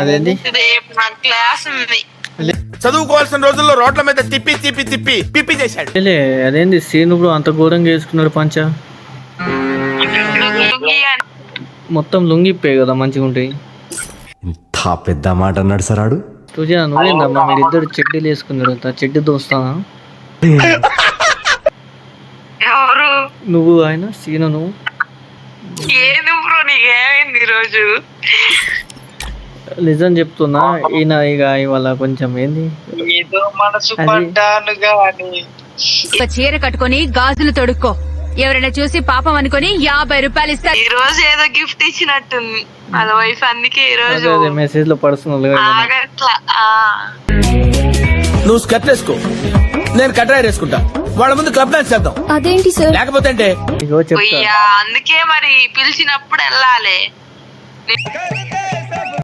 అదేంటి? రేపు నా క్లాస్ ఉంది. చదువుకోవాల్సిన రోజుల్లో రోడ్ల మీద తిప్పి తిప్పి తిప్పి పిప్పి చేశాడు. లే అదేంటి సీను బ్రో అంత ఘోరంగా వేసుకున్నాడు పంచ? లుంగీ అని మొత్తం లొంగిపోయాయి కదా మంచిగా ఉంటాయి. ఇంత పెద్ద మాట అన్నాడు సరాడు తుజా నువ్వేందమ్మా మీరిద్దరు చెడ్డీలు వేసుకున్నారు అంత చెడ్డి దోస్తానా? ఎవరు? నువ్వు ఆయన సీను నువ్వు ఏది బ్రో నీకేమైంది ఈరోజు నిజం చెప్తున్నా ఈయన ఇక ఇవాళ కొంచెం ఏంది? ఏదో మనసు అది- పడ్డాను గాని. ఒక చీర కట్టుకొని గాజులు తొడుక్కో. ఎవరైనా చూసి పాపం అనుకొని యాభై రూపాయలు ఇస్తారు ఈ రోజు ఏదో గిఫ్ట్ ఇచ్చినట్టుంది. వాళ్ళ వైఫ్ అందుకే ఈ రోజు అదే అదే మెసేజ్లో పర్సనల్గా. ఆగట్లా. నువ్వు స్కర్ట్ వేసుకో. నేను కట్రాయర్ వేసుకుంటా. వాళ్ళ ముందు క్లబ్ డాన్స్ చేద్దాం. అదేంటి సార్? లేకపోతే అంటే ఇగో చెప్తా. పోయ్యా అందుకే మరి పిలిచినప్పుడు వెళ్ళాలి.